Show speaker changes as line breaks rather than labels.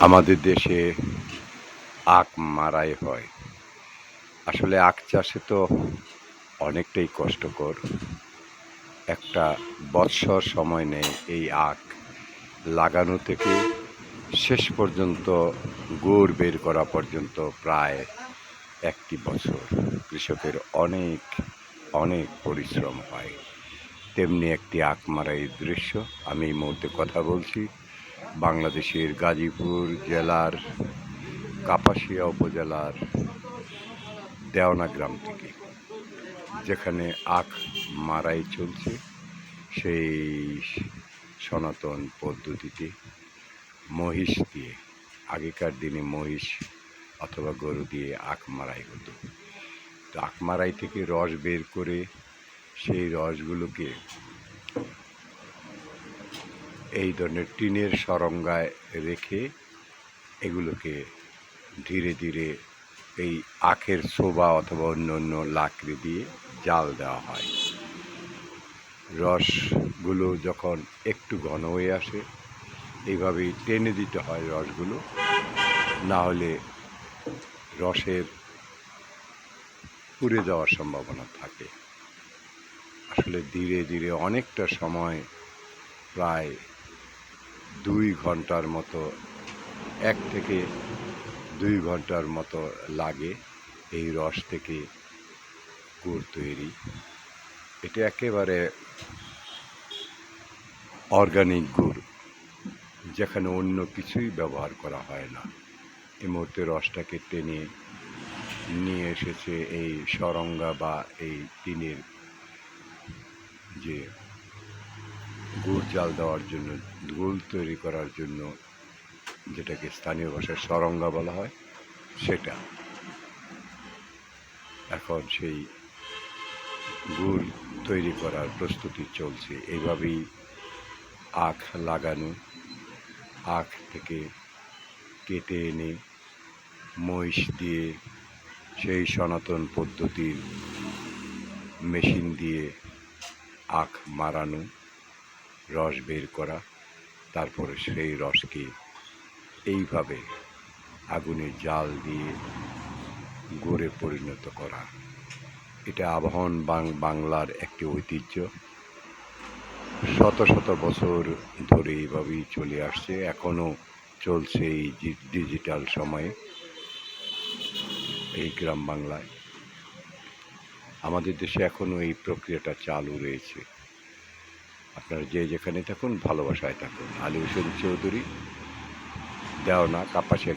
আমাদের দেশে আখ মারাই হয়। আসলে আখ চাষে তো অনেকটাই কষ্টকর। একটা বৎসর সময় নেয় এই আখ লাগানো থেকে। শেষ পর্যন্ত গুড় বের করা পর্যন্ত প্রায় একটি বছর কৃষকের অনেক অনেক পরিশ্রম হয়। তেমনি একটি আখ মারাইয়ের দৃশ্য, আমি এই মুহূর্তে কথা বলছি। বাংলাদেশের গাজীপুর জেলার কাপাসিয়া উপজেলার দেওনা গ্রাম থেকে, যেখানে আখ মারাই চলছে সেই সনাতন পদ্ধতিতে মহিষ দিয়ে, আগেকার দিনে মহিষ অথবা গরু দিয়ে আখ মারাই হতো। তো আখ মারাই থেকে রস বের করে সেই রসগুলোকে এই ধরনের টিনের সরঙ্গায় রেখে এগুলোকে ধীরে ধীরে এই আখের শোভা অথবা অন্য অন্য লাকড়ি দিয়ে জাল দেওয়া হয়। রসগুলো যখন একটু ঘন হয়ে আসে, এইভাবেই টেনে দিতে হয় রসগুলো। না হলে রসের পুড়ে যাওয়ার সম্ভাবনা থাকে। আসলে ধীরে ধীরে অনেকটা সময় প্রায় দুই ঘণ্টার মতো, এক থেকে দুই ঘণ্টার মতো লাগে এই রস থেকে গুড় তৈরি। এটা একেবারে অর্গানিক গুড়, যেখানে অন্য কিছুই ব্যবহার করা হয় না। এই মুহূর্তে রসটাকে টেনে নিয়ে এসেছে এই সরঙ্গা বা এই টিনের যে গুড় জাল দেওয়ার জন্য, গুড় তৈরি করার জন্য যেটাকে স্থানীয় ভাষায় সরঙ্গা বলা হয়, সেটা। এখন সেই গুড় তৈরি করার প্রস্তুতি চলছে। এইভাবেই আখ লাগানো, আখ থেকে কেটে এনে মহিষ দিয়ে সেই সনাতন পদ্ধতির মেশিন দিয়ে আখ মারানো। রস বের করা, তারপরে সেই রসকে এইভাবে আগুনে জাল দিয়ে গড়ে পরিণত করা। এটা আবাহন বাংলার একটি ঐতিহ্য। শত শত বছর ধরে এইভাবেই চলে আসছে, এখনও চলছে এই ডিজিটাল সময়ে এই গ্রাম বাংলায়। আমাদের দেশে এখনও এই প্রক্রিয়াটা চালু রয়েছে। আপনারা যে যেখানে থাকুন ভালোবাসায় থাকুন। আলী হোসেন চৌধুরী দেওনা কাপাসিয়া